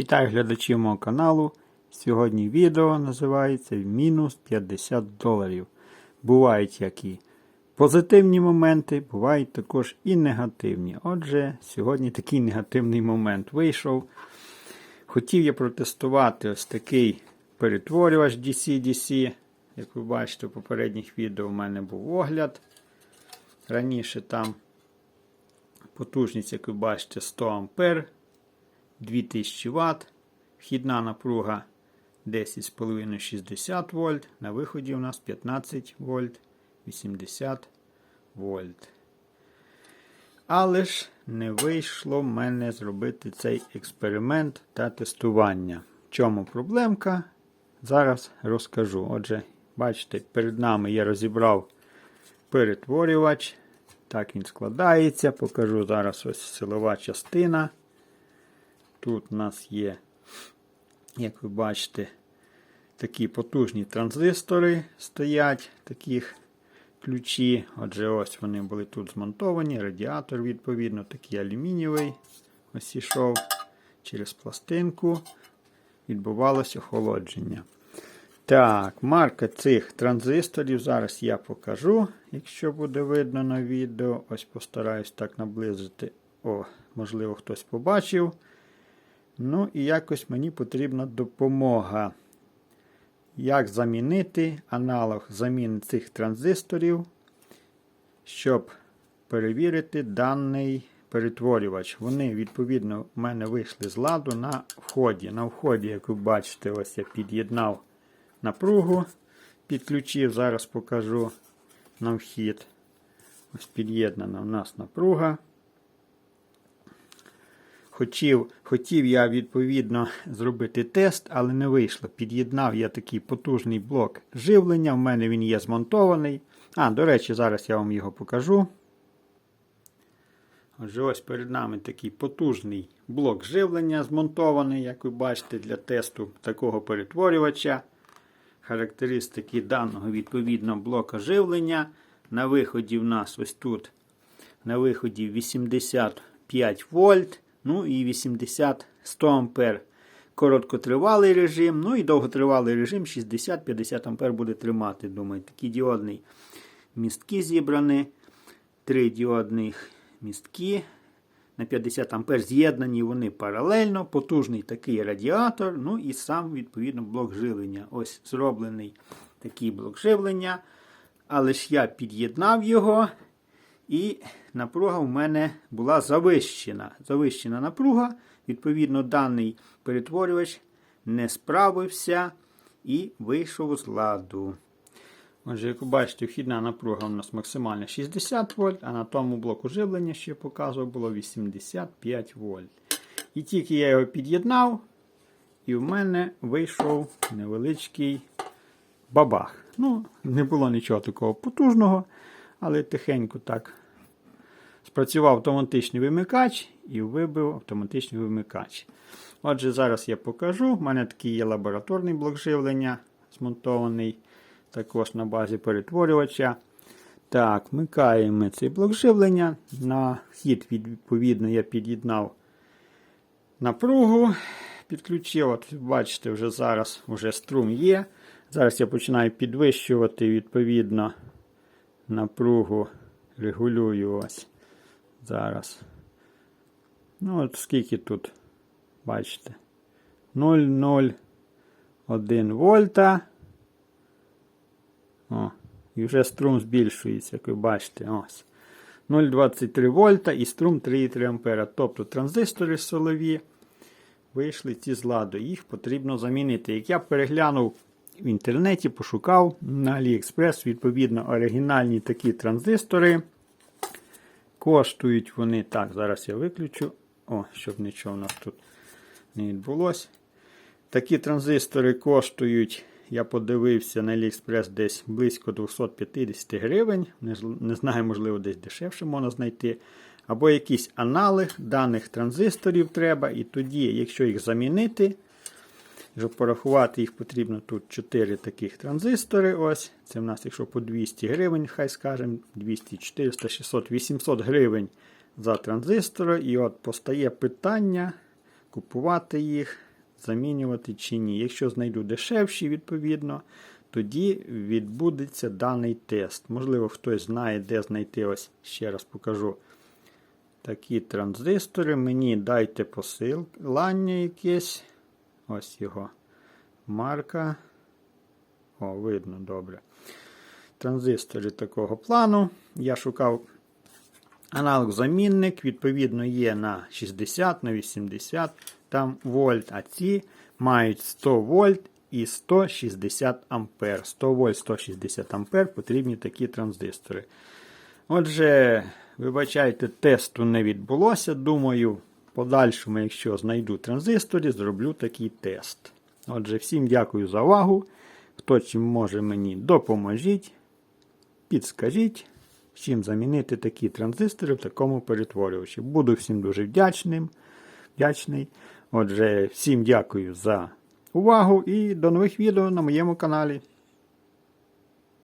Вітаю глядачів мого каналу. Сьогодні відео називається Мінус 50 доларів. Бувають як і позитивні моменти, бувають також і негативні. Отже, сьогодні такий негативний момент вийшов. Хотів я протестувати ось такий перетворювач DC-DC. Як ви бачите, в попередніх відео у мене був огляд. Раніше там потужність, як ви бачите, 100 А. 2000 Вт, вхідна напруга 10,5-60 вольт, на виході у нас 15 вольт, 80 вольт. Але ж не вийшло в мене зробити цей експеримент та тестування. В чому проблемка? Зараз розкажу. Отже, бачите, перед нами я розібрав перетворювач. Так він складається. Покажу зараз ось силова частина. Тут у нас є, як ви бачите, такі потужні транзистори стоять, таких ключі. Отже, ось вони були тут змонтовані. Радіатор, відповідно, такий алюмінієвий. Ось ішов через пластинку. Відбувалося охолодження. Так, марка цих транзисторів зараз я покажу, якщо буде видно на відео. Ось постараюсь так наблизити. О, можливо, хтось побачив. Ну і якось мені потрібна допомога. Як замінити аналог заміни цих транзисторів, щоб перевірити даний перетворювач. Вони, відповідно, у мене вийшли з ладу на вході. На вході, як ви бачите, ось я під'єднав напругу, підключив, зараз покажу на вхід. Ось під'єднана у нас напруга. Хотів хотів я, відповідно, зробити тест, але не вийшло. Під'єднав я такий потужний блок живлення. У мене він є змонтований. А, до речі, зараз я вам його покажу. Отже, ось перед нами такий потужний блок живлення змонтований, як ви бачите, для тесту такого перетворювача. Характеристики даного відповідно блока живлення. На виході в нас ось тут на виході 85 вольт. Ну і 80 100 ампер короткотривалий режим. Ну і довготривалий режим 60-50 ампер буде тримати. Думаю, такі діодні містки зібрані. Три діодних містки. На 50 ампер з'єднані вони паралельно. Потужний такий радіатор. Ну і сам, відповідно, блок живлення. Ось зроблений такий блок живлення. Але ж я під'єднав його. І напруга в мене була завищена. Завищена напруга. Відповідно, даний перетворювач не справився і вийшов з ладу. Отже, як ви бачите, вхідна напруга у нас максимальна 60 вольт, а на тому блоку живлення, що я показував, було 85 вольт. І тільки я його під'єднав, і в мене вийшов невеличкий бабах. Ну, не було нічого такого потужного, але тихенько так спрацював автоматичний вимикач і вибив автоматичний вимикач. Отже, зараз я покажу. У мене такий є лабораторний блок живлення, змонтований також на базі перетворювача. Так, вмикаємо цей блок живлення. На вхід, відповідно, я під'єднав напругу. Підключив, от бачите, вже зараз вже струм є. Зараз я починаю підвищувати, відповідно, напругу, регулюю ось. Зараз. Ну, от скільки тут, бачите, 0,01 вольта. О, і вже струм збільшується, як ви бачите, ось. 0,23 вольта і струм 3,3 ампера. Тобто транзистори солові вийшли ці з ладу. Їх потрібно замінити. Як я переглянув в інтернеті, пошукав на AliExpress, відповідно, оригінальні такі транзистори. Коштують вони. Так, зараз я виключу. О, щоб нічого у нас тут не відбулося. Такі транзистори коштують, я подивився на AliExpress десь близько 250 гривень. Не, не знаю, можливо, десь дешевше можна знайти. Або якийсь аналог даних транзисторів треба. І тоді, якщо їх замінити, щоб порахувати, їх потрібно тут 4 таких транзистори. Ось. Це в нас, якщо по 200 гривень, хай скажемо, 200, 400, 600, 800 гривень за транзистори. І от постає питання купувати їх замінювати чи ні. Якщо знайду дешевші, відповідно, тоді відбудеться даний тест. Можливо, хтось знає, де знайти, ось ще раз покажу. Такі транзистори. Мені дайте посилання якесь. Ось його марка. О, видно добре. Транзистори такого плану. Я шукав аналог замінник, відповідно, є на 60, на 80 там вольт, а ці мають 100 вольт і 160 ампер. 100 вольт, 160 ампер потрібні такі транзистори. Отже, вибачайте, тесту не відбулося. Думаю, подальшому, якщо знайду транзистори, зроблю такий тест. Отже, всім дякую за увагу. Хто чим може мені допоможіть, підскажіть, чим замінити такі транзистори в такому перетворювачі. Буду всім дуже вдячним. вдячний. Отже, всім дякую за увагу і до нових відео на моєму каналі.